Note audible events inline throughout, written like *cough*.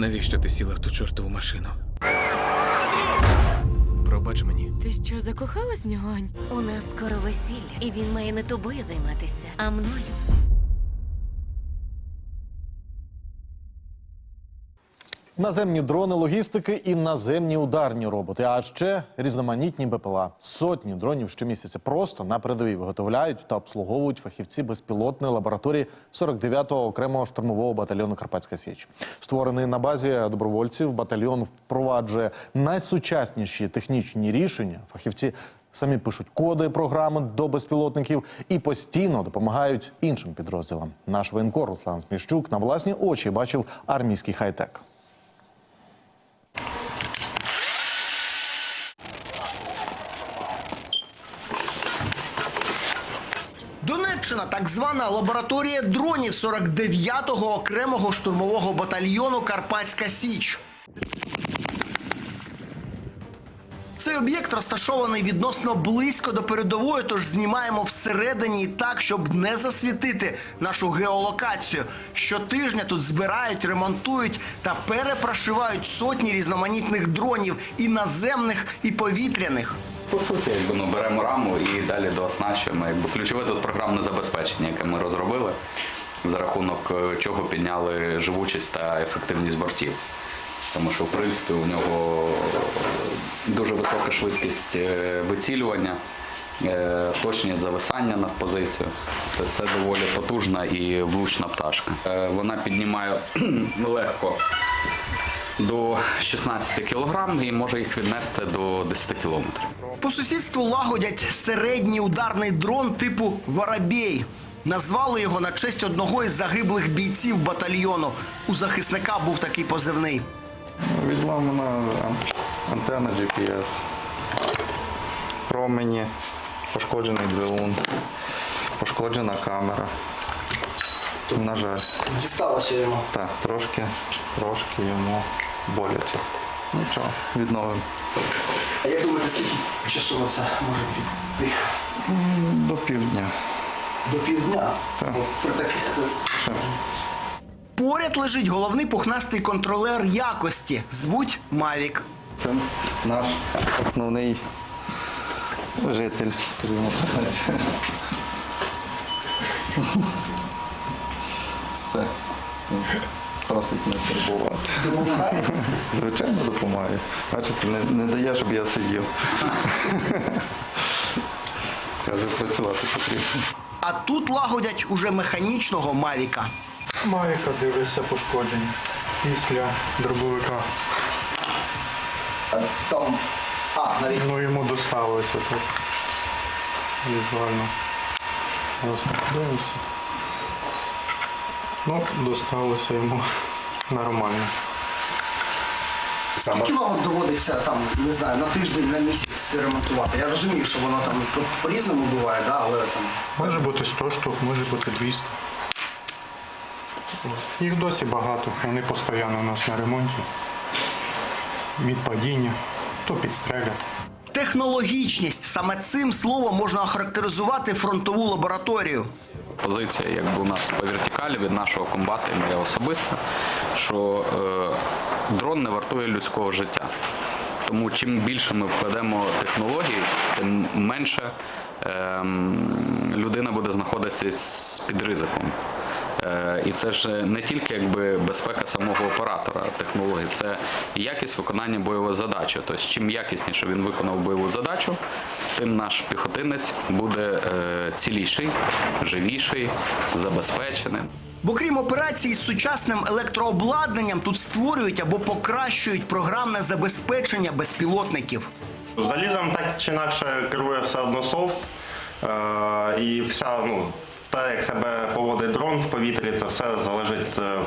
Навіщо ти сіла в ту чортову машину? Пробач мені. Ти що, закохалась в нього, Ань? У нас скоро весілля, і він має не тобою займатися, а мною. Наземні дрони логістики і наземні ударні роботи, а ще різноманітні БПЛА. Сотні дронів щомісяця просто на передовій виготовляють та обслуговують фахівці безпілотної лабораторії 49-го окремого штурмового батальйону Карпатська Січ. Створений на базі добровольців, батальйон впроваджує найсучасніші технічні рішення. Фахівці самі пишуть коди програми до безпілотників і постійно допомагають іншим підрозділам. Наш воєнкор Руслан Сміщук на власні очі бачив армійський хай-тек. Донеччина, так звана лабораторія дронів 49-го окремого штурмового батальйону Карпатська Січ. Цей об'єкт розташований відносно близько до передової, тож знімаємо всередині і так, щоб не засвітити нашу геолокацію. Щотижня тут збирають, ремонтують та перепрошивають сотні різноманітних дронів і наземних, і повітряних. По суті, якби ну беремо раму і далі дооснащуємо. Якби ключове тут програмне забезпечення, яке ми розробили, за рахунок е, чого підняли живучість та ефективність бортів. Тому що, в принципі, у нього дуже висока швидкість е, вицілювання, е, точність зависання над позицію. Це доволі потужна і влучна пташка. Вона піднімає *clears throat* легко до 16 кг і може їх віднести до 10 кілометрів. По сусідству лагодять середній ударний дрон типу Воробей. Назвали його на честь одного із загиблих бійців батальйону. У захисника був такий позивний. Відламана антенна GPS, промені, пошкоджений двигун, пошкоджена камера. На жаль, Дісталося йому. так, трошки, трошки йому боляче. Нічого, відновимо. А як думаєте, скільки часу це може піти? До півдня. До півдня. Так. При таких е, поряд лежить головний пухнастий контролер якості. Звуть Мавік. Це наш основний житель, скажімо так. Все. Просить не турбувати. Допомагає? *laughs* Звичайно, допомагає. Бачите, не, не дає, щоб я сидів. *laughs* Каже, працювати потрібно. А тут лагодять уже механічного Мавіка. Майка дивиться пошкодження після дробовика. Там. А, навіть Ну йому доставилося так. Візуально. Просто дивився. Ну, досталося йому нормально. Скільки вам доводиться там, не знаю, на тиждень, на місяць ремонтувати? Я розумію, що воно там по- по-різному буває, да? але там. Може бути 100 штук, може бути 200. Їх досі багато, вони постійно у нас на ремонті. Від падіння, то підстрелять. Технологічність саме цим словом можна охарактеризувати фронтову лабораторію. Позиція, якби у нас по вертикалі від нашого комбата і моя особиста, що е, дрон не вартує людського життя. Тому чим більше ми вкладемо технологій, тим менше е, людина буде знаходитися під ризиком. Е, І це ж не тільки якби безпека самого оператора технології, це якість виконання бойової задачі. Тобто, чим якісніше він виконав бойову задачу, тим наш піхотинець буде е, ціліший, живіший, забезпечений. Бо крім операцій з сучасним електрообладнанням, тут створюють або покращують програмне забезпечення безпілотників. Залізом так чи інакше керує все одно софт. Е, і вся, ну, те, як себе поводить дрон в повітрі, це все залежить е,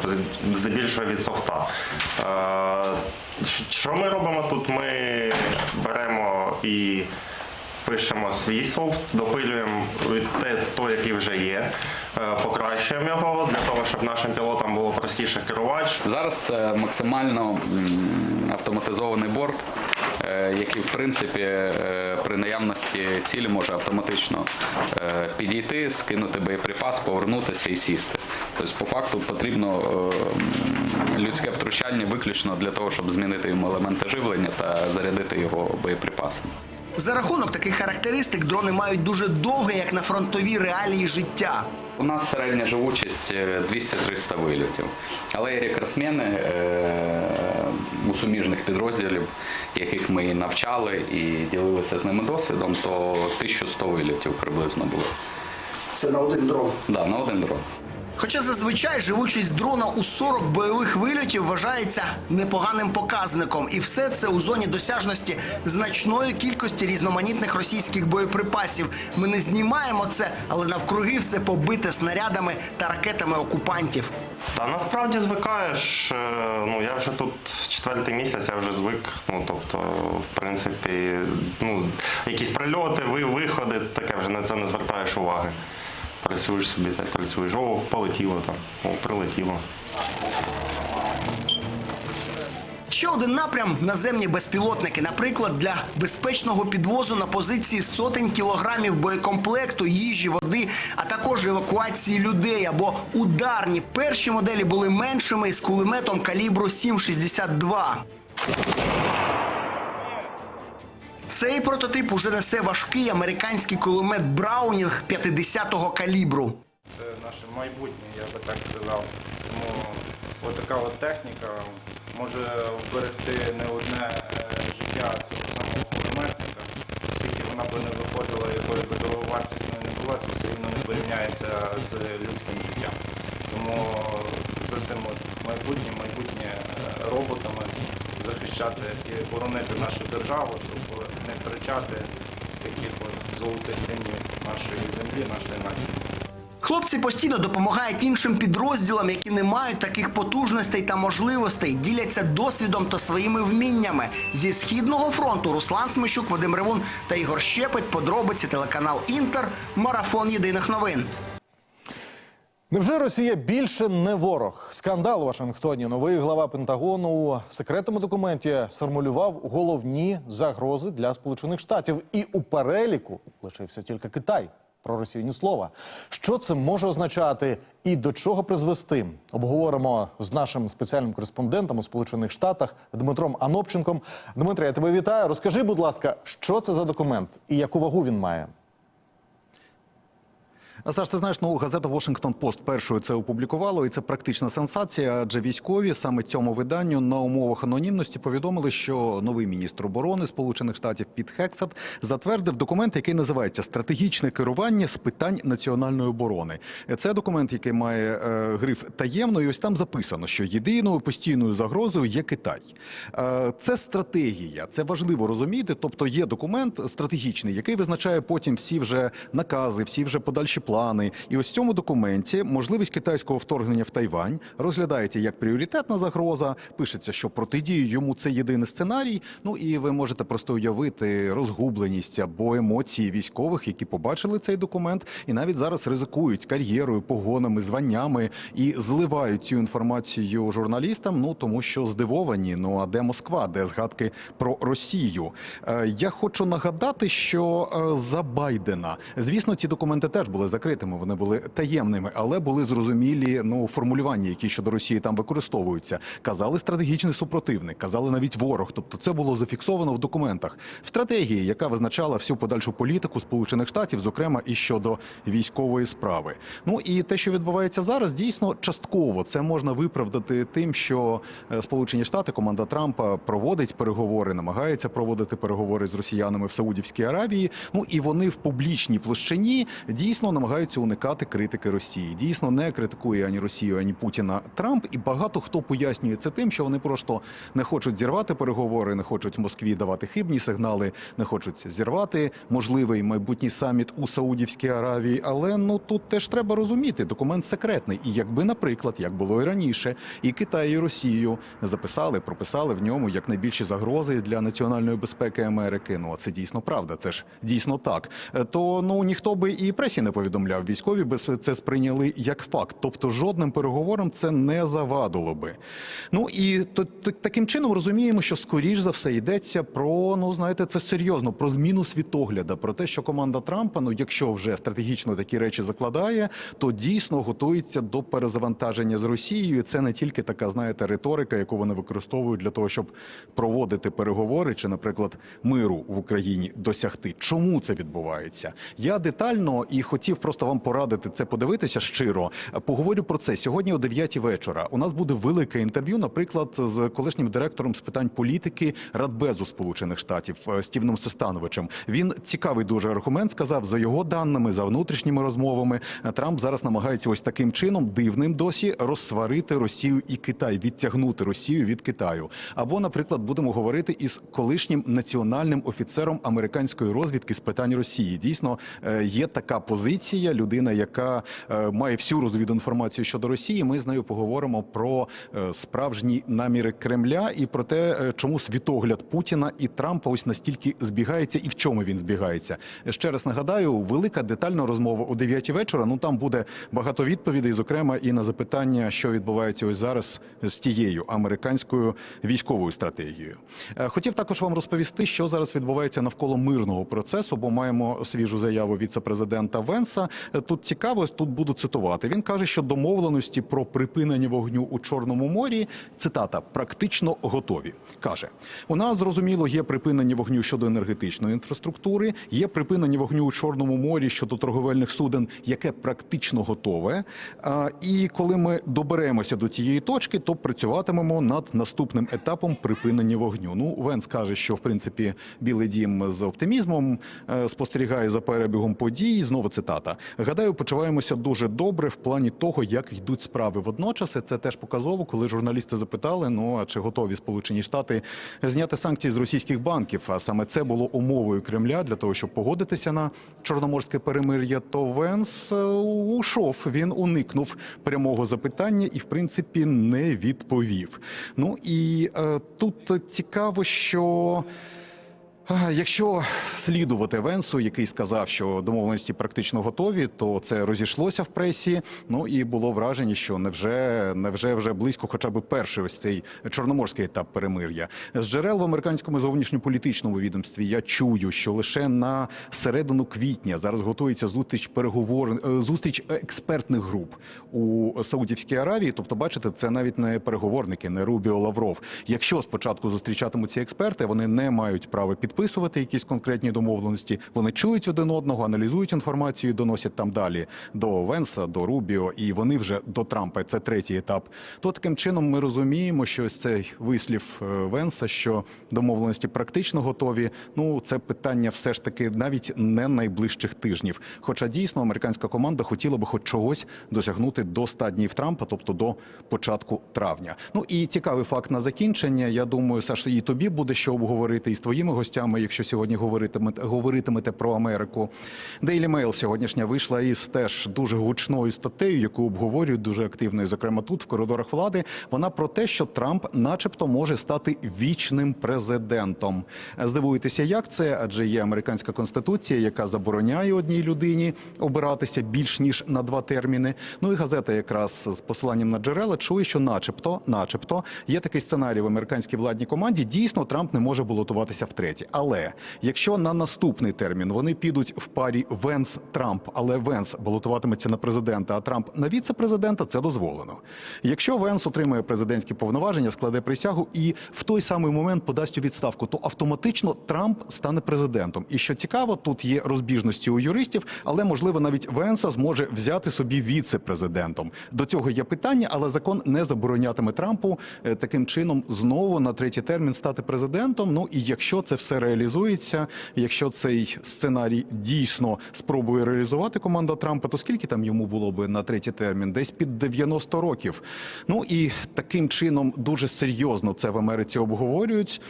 здебільшого від софта. Е, що ми робимо тут? Ми беремо і пишемо свій софт, допилюємо те, той, який вже є, е, покращуємо його для того, щоб нашим пілотам було простіше керувати. Зараз максимально автоматизований борт, який в принципі е, при наявності цілі може автоматично е, підійти, скинути боєприпас, повернутися і сісти. Тобто, по факту потрібно е, людське втручання виключно для того, щоб змінити йому елементи живлення та зарядити його боєприпасами. За рахунок таких характеристик дрони мають дуже довге, як на фронтовій реалії життя. У нас середня живучість е, 200-300 вильотів. Але є рекордсмени е, у суміжних підрозділів, яких ми і навчали і ділилися з ними досвідом, то 1100 вильотів приблизно було. Це на один дрон. Да, на один дрон. Хоча зазвичай живучість дрона у 40 бойових вильотів вважається непоганим показником, і все це у зоні досяжності значної кількості різноманітних російських боєприпасів. Ми не знімаємо це, але навкруги все побите снарядами та ракетами окупантів. Та насправді звикаєш. е, Ну я вже тут четвертий місяць, я вже звик. Ну тобто, в принципі, ну якісь прильоти, ви виходи, таке вже на це не звертаєш уваги. Працюєш собі, так працюєш. О, полетіло там, о, прилетіло. Ще один напрям наземні безпілотники, наприклад, для безпечного підвозу на позиції сотень кілограмів боєкомплекту, їжі, води, а також евакуації людей або ударні. Перші моделі були меншими з кулеметом калібру 7,62. Цей прототип уже несе важкий американський кулемет Браунінг 50-го калібру. Це наше майбутнє, я би так сказав. Тому отака от техніка може вберегти не одне е, життя цього самого кулеметника. Скільки вона би не виходила, якою би дороговартісною не була, це все рівно не порівняється з людським життям. Тому за цим от майбутнім, майбутнє е, роботами захищати і боронити нашу державу, щоб втрачати таких от золотих синів нашої землі, нашої нації. Хлопці постійно допомагають іншим підрозділам, які не мають таких потужностей та можливостей, діляться досвідом та своїми вміннями. Зі східного фронту Руслан Смещук, Вадим Ревун та Ігор Щепет. Подробиці телеканал Інтер. Марафон єдиних новин. Невже Росія більше не ворог? Скандал у Вашингтоні. Новий глава Пентагону у секретному документі сформулював головні загрози для Сполучених Штатів. І у переліку лишився тільки Китай. Про Росію ні слова. Що це може означати і до чого призвести? Обговоримо з нашим спеціальним кореспондентом у Сполучених Штатах Дмитром Анопченком. Дмитре, я тебе вітаю. Розкажи, будь ласка, що це за документ і яку вагу він має? Саш, ти знаєш, ну газета Washington Post першою це опублікувала, і це практична сенсація. Адже військові саме цьому виданню на умовах анонімності повідомили, що новий міністр оборони Сполучених Штатів Піт Хексет затвердив документ, який називається Стратегічне керування з питань національної оборони. Це документ, який має е, гриф таємно, і ось там записано, що єдиною постійною загрозою є Китай. Е, це стратегія, це важливо розуміти. Тобто є документ стратегічний, який визначає потім всі вже накази, всі вже подальші плани. І ось в цьому документі можливість китайського вторгнення в Тайвань розглядається як пріоритетна загроза. Пишеться, що протидію йому це єдиний сценарій. Ну і ви можете просто уявити розгубленість або емоції військових, які побачили цей документ, і навіть зараз ризикують кар'єрою, погонами, званнями і зливають цю інформацію журналістам. Ну тому що здивовані. Ну а де Москва, де згадки про Росію? Е, я хочу нагадати, що е, за Байдена, звісно, ці документи теж були закритими, вони були таємними, але були зрозумілі ну формулювання, які щодо Росії там використовуються. Казали стратегічний супротивник, казали навіть ворог. Тобто, це було зафіксовано в документах в стратегії, яка визначала всю подальшу політику Сполучених Штатів, зокрема і щодо військової справи. Ну і те, що відбувається зараз, дійсно частково це можна виправдати тим, що е, Сполучені Штати, команда Трампа проводить переговори, намагається проводити переговори з росіянами в Саудівській Аравії. Ну і вони в публічній площині дійсно намагаються намагаються уникати критики Росії. Дійсно, не критикує ані Росію, ані Путіна Трамп. І багато хто пояснює це тим, що вони просто не хочуть зірвати переговори, не хочуть Москві давати хибні сигнали, не хочуть зірвати можливий майбутній саміт у Саудівській Аравії. Але ну тут теж треба розуміти, документ секретний. І якби, наприклад, як було і раніше, і Китай, і Росію записали, прописали в ньому як найбільші загрози для національної безпеки Америки. Ну а це дійсно правда. Це ж дійсно так. Е, То ну ніхто би і пресі не повідомляв. Військові би це сприйняли як факт. Тобто жодним переговорам це не завадило би. Ну і то, таким чином розуміємо, що скоріш за все йдеться про ну знаєте, це серйозно про зміну світогляда, про те, що команда Трампа, ну якщо вже стратегічно такі речі закладає, то дійсно готується до перезавантаження з Росією. Це не тільки така, знаєте, риторика, яку вони використовують для того, щоб проводити переговори чи, наприклад, миру в Україні досягти. Чому це відбувається? Я детально і хотів просто вам порадити це подивитися щиро. Поговорю про це сьогодні о 9 вечора. У нас буде велике інтерв'ю, наприклад, з колишнім директором з питань політики Радбезу Сполучених Штатів е, Стівеном Сестановичем. Він цікавий дуже аргумент сказав за його даними, за внутрішніми розмовами. Трамп зараз намагається ось таким чином, дивним досі, розсварити Росію і Китай, відтягнути Росію від Китаю. Або, наприклад, будемо говорити із колишнім національним офіцером американської розвідки з питань Росії. Дійсно, е, є така позиція. Людина, яка е, має всю розвідінформацію щодо Росії. Ми з нею поговоримо про е, справжні наміри Кремля і про те, е, чому світогляд Путіна і Трампа ось настільки збігається, і в чому він збігається. Ще раз нагадаю, велика детальна розмова о 9 вечора. Ну там буде багато відповідей, зокрема і на запитання, що відбувається ось зараз з тією американською військовою стратегією. Хотів також вам розповісти, що зараз відбувається навколо мирного процесу, бо маємо свіжу заяву віце-президента Венса. Е, Тут цікаво, тут буду цитувати. Він каже, що домовленості про припинення вогню у Чорному морі цитата практично готові. каже: у нас зрозуміло є припинення вогню щодо енергетичної інфраструктури, є припинення вогню у Чорному морі щодо торговельних суден, яке практично готове. І коли ми доберемося до цієї точки, то працюватимемо над наступним етапом припинення вогню. Ну, Венс каже, що в принципі Білий Дім з оптимізмом е, спостерігає за перебігом подій. Знову цитата. Гадаю, почуваємося дуже добре в плані того, як йдуть справи. Водночас це теж показово, коли журналісти запитали: ну а чи готові Сполучені Штати зняти санкції з російських банків? А саме це було умовою Кремля для того, щоб погодитися на чорноморське перемир'я. То Венс е, ушов. Він уникнув прямого запитання і, в принципі, не відповів. Ну і е, тут цікаво, що. Якщо слідувати Венсу, який сказав, що домовленості практично готові, то це розійшлося в пресі. Ну і було враження, що невже невже вже близько, хоча б перший ось цей чорноморський етап перемир'я. З джерел в американському зовнішньополітичному відомстві я чую, що лише на середину квітня зараз готується зустріч переговор е, зустріч експертних груп у Саудівській Аравії. Тобто, бачите, це навіть не переговорники, не Рубіо Лавров. Якщо спочатку зустрічатимуться експерти, вони не мають права підписувати якісь конкретні домовленості. Вони чують один одного, аналізують інформацію, доносять там далі до Венса, до Рубіо, і вони вже до Трампа. Це третій етап. То таким чином ми розуміємо, що ось цей вислів е, Венса, що домовленості практично готові. Ну це питання все ж таки навіть не найближчих тижнів. Хоча дійсно американська команда хотіла би хоч чогось досягнути до стадії Трампа, тобто до початку травня. Ну і цікавий факт на закінчення. Я думаю, Саша, і тобі буде що обговорити і з твоїми гостями, якщо сьогодні говоритимете, говоритимете про Америку. Daily Mail сьогоднішня вийшла із теж дуже гучною статтею, яку обговорюють дуже активно, і зокрема тут в коридорах влади. Вона про те, що Трамп, начебто, може стати вічним президентом. Здивуєтеся, як це? Адже є американська конституція, яка забороняє одній людині обиратися більш ніж на два терміни. Ну і газета, якраз з посиланням на джерела, чує, що, начебто, начебто, є такий сценарій в американській владній команді. Дійсно, Трамп не може балотуватися втретє. Але якщо на наступний термін вони підуть в парі Венс Трамп, але Венс балотуватиметься на президента, а Трамп на віце-президента, це дозволено. Якщо Венс отримає президентські повноваження, складе присягу і в той самий момент подасть у відставку, то автоматично Трамп стане президентом. І що цікаво, тут є розбіжності у юристів, але можливо навіть Венса зможе взяти собі віце-президентом. До цього є питання, але закон не заборонятиме Трампу е, таким чином знову на третій термін стати президентом. Ну і якщо це все реалізується. Якщо цей сценарій дійсно спробує реалізувати команда Трампа, то скільки там йому було би на третій термін? Десь під 90 років. Ну і таким чином дуже серйозно це в Америці обговорюють.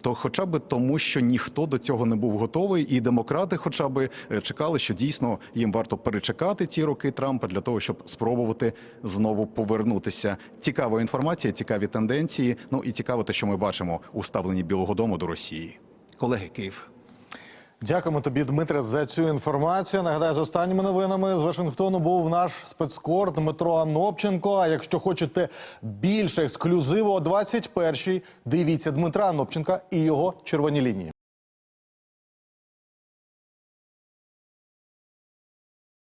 То хоча б тому, що ніхто до цього не був готовий, і демократи, хоча б е, чекали, що дійсно їм варто перечекати ті роки Трампа для того, щоб спробувати знову повернутися. Цікава інформація, цікаві тенденції. Ну і цікаво те, що ми бачимо у ставленні Білого Дому до Росії. Колеги Київ. Дякуємо тобі, Дмитре, за цю інформацію. Нагадаю, з останніми новинами з Вашингтону був наш спецкор Дмитро Анопченко. А якщо хочете більше ексклюзиву о 21-й, дивіться Дмитра Анопченка і його червоні лінії.